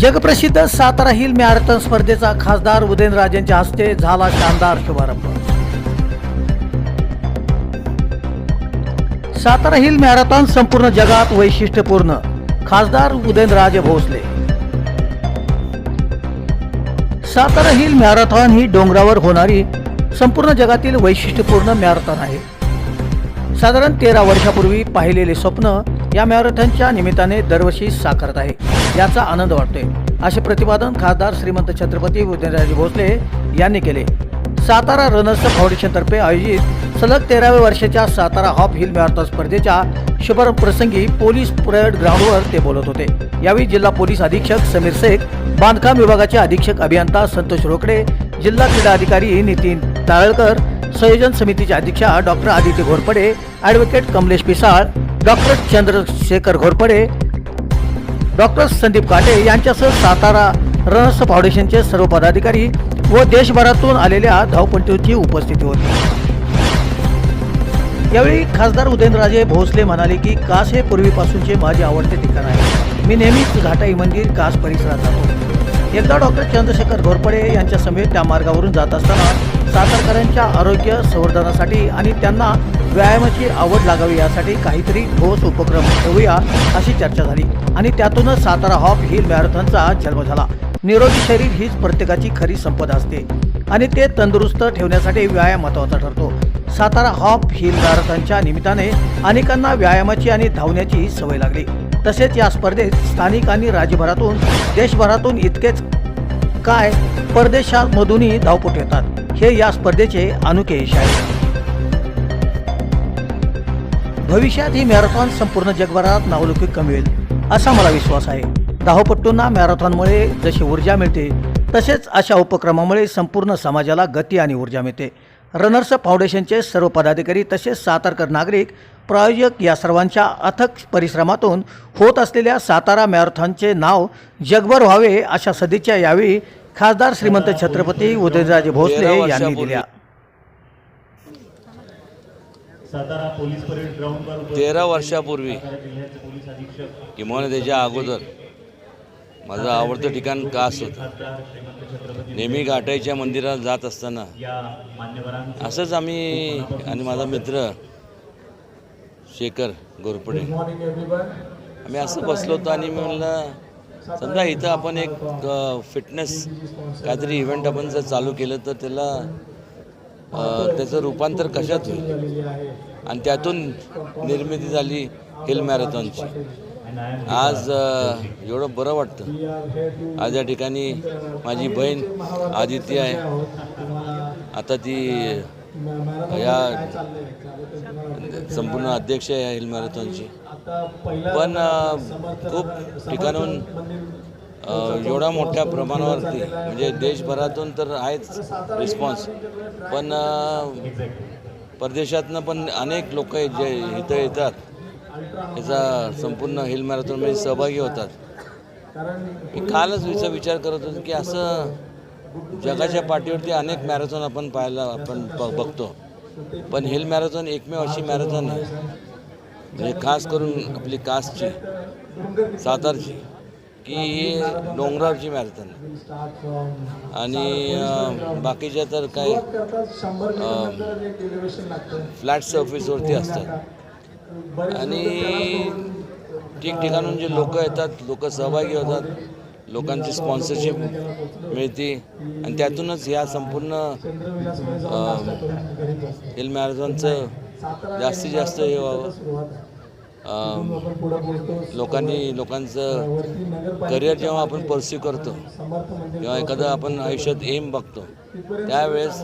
जगप्रसिद्ध Satara hill marathon स्पर्धेचा खासदार उदयनराजेंच्या हस्ते झाला शानदार शुभारंभ. सातारा हिल मॅरेथॉन संपूर्ण जगात वैशिष्ट्यपूर्ण. खासदार उदयनराजे भोसले. सातारा हिल मॅरेथॉन ही डोंगरावर होणारी संपूर्ण जगातील वैशिष्ट्यपूर्ण मॅरेथॉन आहे. साधारण तेरा वर्षापूर्वी पाहिलेले स्वप्न या मॅरेथॉनच्या निमित्ताने दरवर्षी साकारत आहे. याचा आनंद वाटतोय. असे प्रतिपादन खासदार श्रीमंत छत्रपती उदयनराजे भोसले यांनी केले. सातारा रनर्स फाउंडेशनतर्फे आयोजित सलग तेराव्या वर्षाच्या सातारा हॉप हिल मॅरेथॉन स्पर्धेच्या शुभारंभ प्रसंगी पोलीस परेड ग्राउंडवर ते बोलत होते. यावेळी जिल्हा पोलीस अधीक्षक समीर शेख बांधकाम विभागाचे अधीक्षक अभियंता संतोष रोकडे जिल्हा क्रीडा अधिकारी नितीन ताळळकर संयोजन समितीचे अध्यक्षा doctor Aditya Ghorpade advocate Kamlesh Pisal doctor Chandrashekhar Ghorpade doctor Sandeep Kate यांच्यासह सातारा रनर्स फाउंडेशनचे सर्व पदाधिकारी व देशभरातून आलेल्या धावपटूंची उपस्थिती होती. यावेळी खासदार उदयनराजे भोसले म्हणाले की कास हे पूर्वीपासूनचे माझे आवडते ठिकाण आहे. मी नेहमीच घाटाई मंदिर कास परिसरात जातो एकदा डॉक्टर चंद्रशेखर घोरपडे यांच्या समेत त्या मार्गावरून जात असताना सातारकरांच्या आरोग्य संवर्धनासाठी आणि त्यांना व्यायामाची आवड लागावी यासाठी काहीतरी ठोस उपक्रम ठेवूया अशी चर्चा झाली. आणि त्यातूनच सातारा हॉप हिल मॅरेथॉनचा जन्म झाला. निरोगी शरीर हीच प्रत्येकाची खरी संपदा असते. आणि ते तंदुरुस्त ठेवण्यासाठी व्यायाम महत्त्वाचा ठरतो. सातारा हॉप हिल मॅरेथॉनच्या निमित्ताने अनेकांना व्यायामाची आणि धावण्याची सवय लागली. तसेच या स्पर्धेत स्थानिक आणि राज्यभरातून देशभरातून इतकेच काय परदेशामधूनही धावपट येतात. हे या स्पर्धेचे अनोखे यश आहे. भविष्यात ही मॅरेथॉन संपूर्ण जगभरात नावलौकिक कमवेल असा मला विश्वास आहे. धावपट्टूंना मॅरेथॉनमुळे जशी ऊर्जा मिळते तसेच अशा उपक्रमामुळे संपूर्ण समाजाला गती आणि ऊर्जा मिळते. रनर्स फाउंडेशनचे सर्व पदाधिकारी तसेच सातारकर नागरिक प्रायोजक या सर्वांच्या अथक परिश्रमातून होत असलेल्या सातारा मॅरेथॉनचे नाव जगभर व्हावे अशा सदिच्छा यावेळी खासदार श्रीमंत छत्रपती उदयनराजे भोसले यांनी दिल्या. सातारा पोलीस परेड ग्राउंडवर तेरा वर्षापूर्वी किंवा त्याच्या अगोदर माझं आवडतं ठिकाण कास होतं. नेहमी घाटाईच्या मंदिरात जात असताना असंच आम्ही आणि माझा मित्र शेखर गोरपडे आम्ही असं बसलो होतो आणि मी म्हणलं समजा इथं आपण एक फिटनेस काहीतरी इव्हेंट आपण जर चालू केलं तर त्याला त्याचं रूपांतर कशात होईल? आणि त्यातून निर्मिती झाली हिल मॅरेथॉनची. आज एवढं बरं वाटतं. आज या ठिकाणी माझी बहीण आदिती आहे. आता ती या संपूर्ण अध्यक्ष आहे या हिल मॅरेथॉनची. पण खूप ठिकाणून एवढ्या एवढा मोठ्या प्रमाणावरती म्हणजे देशभरातून तर आहेच रिस्पॉन्स पण परदेशातनं पण अनेक लोक जे इथं येतात याचा संपूर्ण हिल मॅरेथॉनमध्ये सहभागी होतात. मी कालच विचार विचार करत होतो की असं जगाच्या पाठीवरती अनेक मॅरेथॉन आपण पाहायला आपण ब- बघतो. पण हिल मॅरेथॉन एकमेव अशी मॅरेथॉन आहे. म्हणजे खास करून आपली कासची सातारची. की ही डोंगरावरची मॅरेथॉन. आणि बाकीच्या तर काही फ्लॅट सर्फिसवरती असतात. आणि ठिकठिकाणून जे लोक येतात लोक सहभागी होतात लोकांची स्पॉन्सरशिप मिळते. आणि त्यातूनच ह्या संपूर्ण हिल मॅरेथॉनचं जास्तीत जास्त हे व्हावं. लोकांनी लोकांचं करिअर जेव्हा आपण परस्यू करतो किंवा एखादं आपण आयुष्यात एम बघतो त्यावेळेस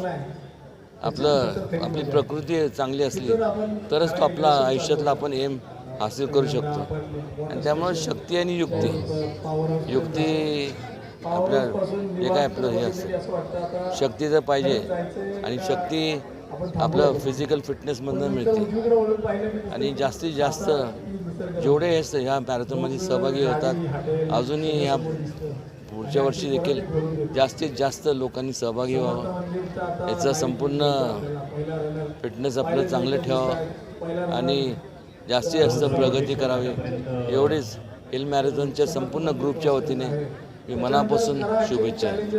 आपलं आपली प्रकृती चांगली असली तरच तो आपला आयुष्यातला आपण एम हासिल करू शकतो. आणि त्यामुळं शक्ती आणि युक्ती युक्ती आपल्या जे काय आपलं हे असतं. शक्ती जर पाहिजे आणि शक्ती आपलं फिजिकल फिटनेसमधनं मिळते. आणि जास्तीत जास्त जेवढे हे ह्या मॅरेथॉनमध्ये सहभागी होतात. अजूनही ह्या पुढच्या वर्षी देखील जास्तीत जास्त लोकांनी सहभागी व्हावं. याचं संपूर्ण फिटनेस आपलं चांगलं ठेवावं. आणि जास्तीत जास्त प्रगती करावी. एवढीच हिल मॅरेथॉनच्या संपूर्ण ग्रुपच्या वतीने मी मनापासून शुभेच्छा आहे